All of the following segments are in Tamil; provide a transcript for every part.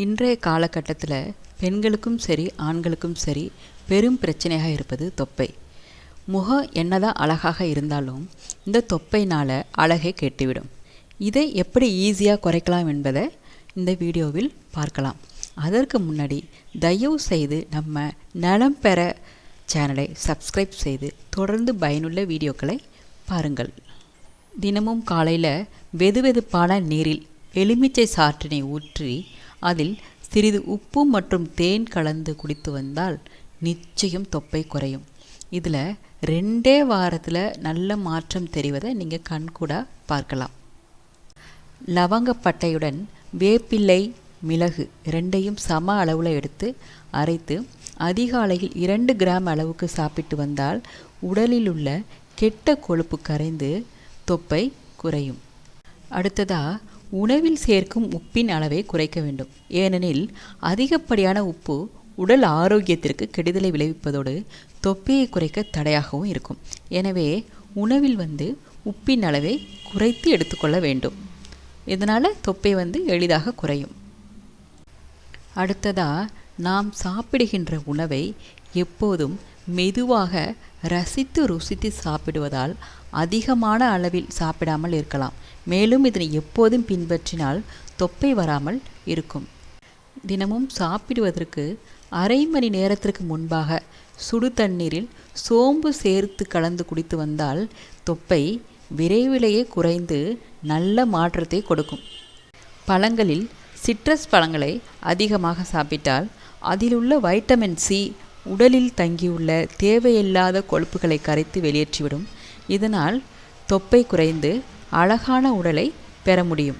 இன்றைய காலகட்டத்தில் பெண்களுக்கும் சரி ஆண்களுக்கும் சரி பெரும் பிரச்சனையாக இருப்பது தொப்பை. முகம் என்னதான் அழகாக இருந்தாலும் இந்த தொப்பைனால் அழகை கெட்டுவிடும். இதை எப்படி ஈஸியாக குறைக்கலாம் என்பதை இந்த வீடியோவில் பார்க்கலாம். அதற்கு முன்னாடி தயவு செய்து நம்ம நலம் பெற சேனலை சப்ஸ்கிரைப் செய்து தொடர்ந்து பயனுள்ள வீடியோக்களை பாருங்கள். தினமும் காலையில் வெதுவெதுப்பான நீரில் எலுமிச்சை சாற்றினை ஊற்றி அதில் சிறிது உப்பு மற்றும் தேன் கலந்து குடித்து வந்தால் நிச்சயம் தொப்பை குறையும். இதில் ரெண்டே வாரத்தில் நல்ல மாற்றம் தெரிவதை நீங்கள் கண்கூட பார்க்கலாம். லவங்கப்பட்டையுடன் வேப்பிள்ளை மிளகு ரெண்டையும் சம அளவில் எடுத்து அரைத்து அதிகாலையில் இரண்டு கிராம் அளவுக்கு சாப்பிட்டு வந்தால் உடலில் உள்ள கெட்ட கொழுப்பு கரைந்து தொப்பை குறையும். அடுத்ததாக உணவில் சேர்க்கும் உப்பின் அளவை குறைக்க வேண்டும். ஏனெனில் அதிகப்படியான உப்பு உடல் ஆரோக்கியத்திற்கு கெடுதலை விளைவிப்பதோடு தொப்பையை குறைக்க தடையாகவும் இருக்கும். எனவே உணவில் வந்து உப்பின் அளவை குறைத்து எடுத்துக்கொள்ள வேண்டும். இதனால் தொப்பை வந்து எளிதாக குறையும். அடுத்ததாக நாம் சாப்பிடுகின்ற உணவை எப்போதும் மெதுவாக ரசித்து ருசித்து சாப்பிடுவதால் அதிகமான அளவில் சாப்பிடாமல் இருக்கலாம். மேலும் இதனை எப்போதும் பின்பற்றினால் தொப்பை வராமல் இருக்கும். தினமும் சாப்பிடுவதற்கு அரை மணி நேரத்திற்கு முன்பாக சுடு தண்ணீரில் சோம்பு சேர்த்து கலந்து குடித்து வந்தால் தொப்பை விரைவிலேயே குறைந்து நல்ல மாற்றத்தை கொடுக்கும். பழங்களில் சிட்ரஸ் பழங்களை அதிகமாக சாப்பிட்டால் அதிலுள்ள வைட்டமின் சி உடலில் தங்கியுள்ள தேவையில்லாத கொழுப்புகளை கரைத்து வெளியேற்றிவிடும். இதனால் தொப்பை குறைந்து அழகான உடலை பெற முடியும்.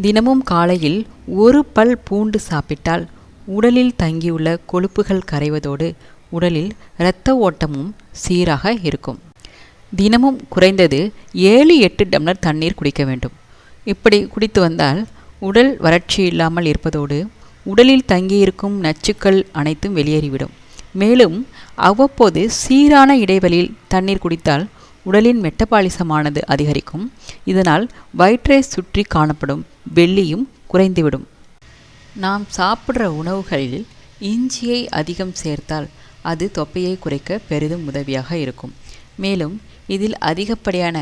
தினமும் காலையில் ஒரு பல் பூண்டு சாப்பிட்டால் உடலில் தங்கியுள்ள கொழுப்புகள் கரைவதோடு உடலில் இரத்த ஓட்டமும் சீராக இருக்கும். தினமும் குறைந்தது ஏழு எட்டு டம்ளர் தண்ணீர் குடிக்க வேண்டும். இப்படி குடித்து வந்தால் உடல் வறட்சி இல்லாமல் இருப்பதோடு உடலில் தங்கியிருக்கும் நச்சுக்கள் அனைத்தும் வெளியேறிவிடும். மேலும் அவ்வப்போது சீரான இடைவெளியில் தண்ணீர் குடித்தால் உடலின் மெட்டபாலிசமானது அதிகரிக்கும். இதனால் வயிற்றை சுற்றி காணப்படும் வெள்ளியும் குறைந்துவிடும். நாம் சாப்பிட்ற உணவுகளில் இஞ்சியை அதிகம் சேர்த்தால் அது தொப்பையை குறைக்க பெரிதும் உதவியாக இருக்கும். மேலும் இதில் அதிகப்படியான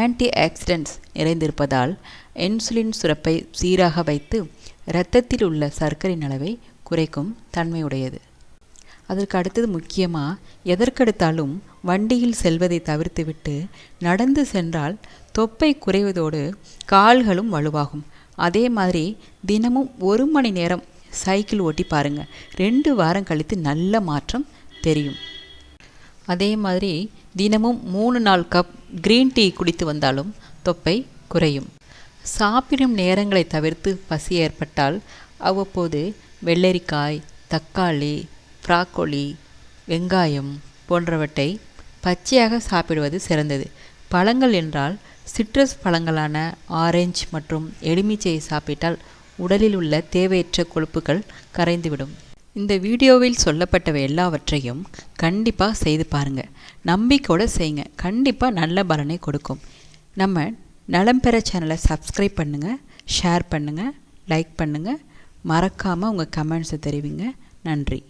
ஆன்டி ஆக்சிடென்ட்ஸ் நிறைந்திருப்பதால் இன்சுலின் சுரப்பை சீராக வைத்து இரத்தத்தில் உள்ள சர்க்கரையின் அளவை குறைக்கும் தன்மையுடையது. அதற்கு அடுத்தது முக்கியமாக எதற்கெடுத்தாலும் வண்டியில் செல்வதை தவிர்த்துவிட்டு நடந்து சென்றால் தொப்பை குறைவதோடு கால்களும் வலுவாகும். அதே மாதிரி தினமும் ஒரு மணி நேரம் சைக்கிள் ஓட்டி பாருங்கள் ரெண்டு வாரம் கழித்து நல்ல மாற்றம் தெரியும். அதே மாதிரி தினமும் மூணு நாள் கப் க்ரீன் டீ குடித்து வந்தாலும் தொப்பை குறையும். சாப்பிடும் நேரங்களை தவிர்த்து பசி ஏற்பட்டால் அவ்வப்போது வெள்ளரிக்காய் தக்காளி ப்ராக்கோலி வெங்காயம் போன்றவற்றை பச்சையாக சாப்பிடுவது சிறந்தது. பழங்கள் என்றால் சிட்ரஸ் பழங்களான ஆரஞ்சு மற்றும் எலுமிச்சையை சாப்பிட்டால் உடலில் உள்ள தேவையற்ற கொழுப்புகள் கரைந்துவிடும். இந்த வீடியோவில் சொல்லப்பட்டவை எல்லாவற்றையும் கண்டிப்பாக செய்து பாருங்கள் நம்பிக்கையோடு செய்யுங்க கண்டிப்பாக நல்ல பலனை கொடுக்கும். நம்ம நலம் பெற சேனலை சப்ஸ்கிரைப் பண்ணுங்கள் ஷேர் பண்ணுங்கள் லைக் பண்ணுங்கள் மறக்காமல் உங்கள் கமெண்ட்ஸை தெரிவிங்க. நன்றி.